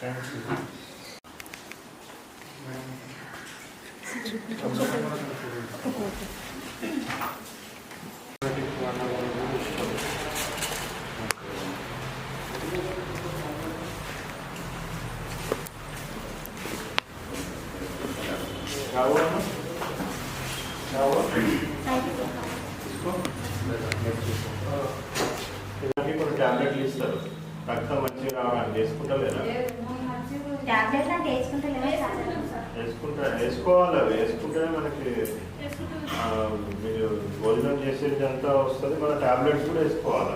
Thank you కావాలమ్మా కావాలి తీసుకో ఇవన్నీ కొన్ని టాబ్లెట్లు ఇస్తారు రక్తం మంచిగా రావాలి వేసుకుంటా లేదా టాబ్లెట్లు అంటే వేసుకుంటలేమో వేసుకుంటా వేసుకోవాలి అవి వేసుకుంటేనే మనకి మీరు భోజనం చేసేది అంతా వస్తుంది. మన టాబ్లెట్స్ కూడా వేసుకోవాలి?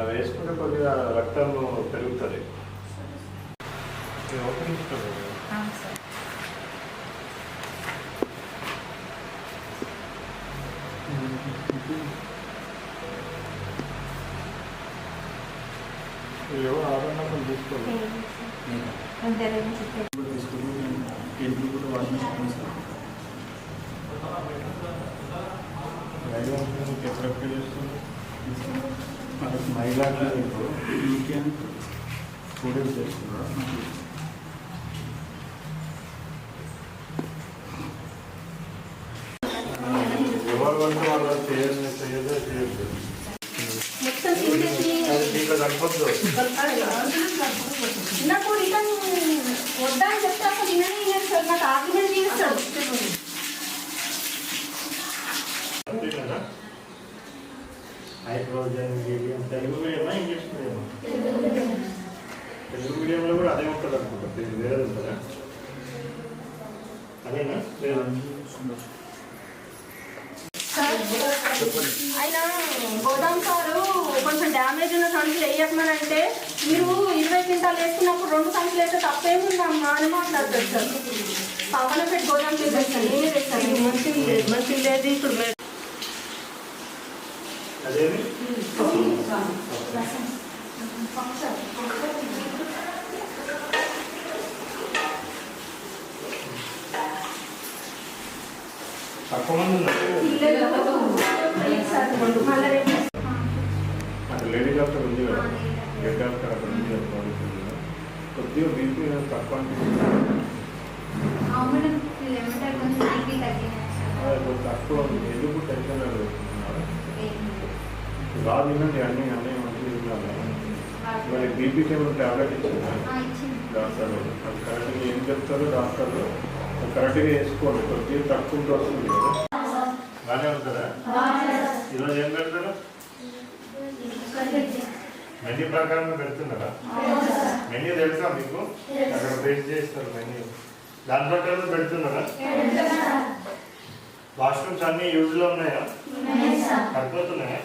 అవి వేసుకుంటే కొద్దిగా రక్తం పెరుగుతుంది. ఓపెన్ ఇస్తుంది. ఇది ఎవరు ఆదరణ తీసుకోవాలి. రైలు ఎప్పుడెప్పుడు చేస్తుంది మనకు మైలాగా ఇప్పుడు వీకెండ్ టూ డేస్ చేస్తున్నారు. ఎవరు వంట వాళ్ళు చేయదు చేయదు తిండి దీంట్లో కనపడదు నాకు రిటర్న్ వద్దని చెప్తే తినడు సార్ నాకు ఆర్గ్యుమెంట్ అంతేనా? హైడ్రోజన్ మీడియం తెలుగు మీడియమా ఇంగ్లీష్ మీడియమా తెలుగు మీడియంలో కూడా అదే ఉంటుంది అనుకుంటా. తెలుగు వేరే ఉంటుందా? అదేనా? లేదా? ఆయన గోదాం సారు కొంచెం డ్యామేజ్ ఉన్న సంచులు వేయకమని అంటే మీరు ఇరవై క్వింటాలు వేసుకున్నప్పుడు రెండు సంచులు వేస్తే తప్పేముందమ్మా అని మాట్లాడతారు సార్ పవన పెట్టి గోదాం చేసేస్తాను నేనే తెస్తాను మంచి మంచి లేదు ఇప్పుడు మేడం అదేమి తక్కువ మంది అక్కడ లేడీ డాక్టర్ ఉంది కదా. హెడ్ డాక్టర్ అక్కడ ఉంది కదా. కొద్దిగా బీపీ తక్కువ తక్కువ ఉంది ఎందుకు టెన్షన్ బాగా తినండి అన్ని అన్నీ మంచిగా తినాలి మరి బీపీకి ఏమైనా టాబ్లెట్ ఇచ్చిందా? డాక్టర్ అది కరెక్ట్గా ఏం చెప్తారో డాక్టర్ అది కరెక్ట్గా వేసుకోండి కొద్దిగా తక్కువ వస్తుంది కదా. బాగానే ఉంటుందా? ఈరోజు ఏం పెడతారు? మెన్యూ ప్రకారంగా పెడుతున్నారా? మెన్యూ తెలుసా మీకు? అక్కడ బేస్ చేస్తారు మెన్యూ. దాని ప్రకారం పెడుతున్నారా? వాష్రూమ్స్ అన్ని యూజ్లో ఉన్నాయా? సరిపోతున్నాయా?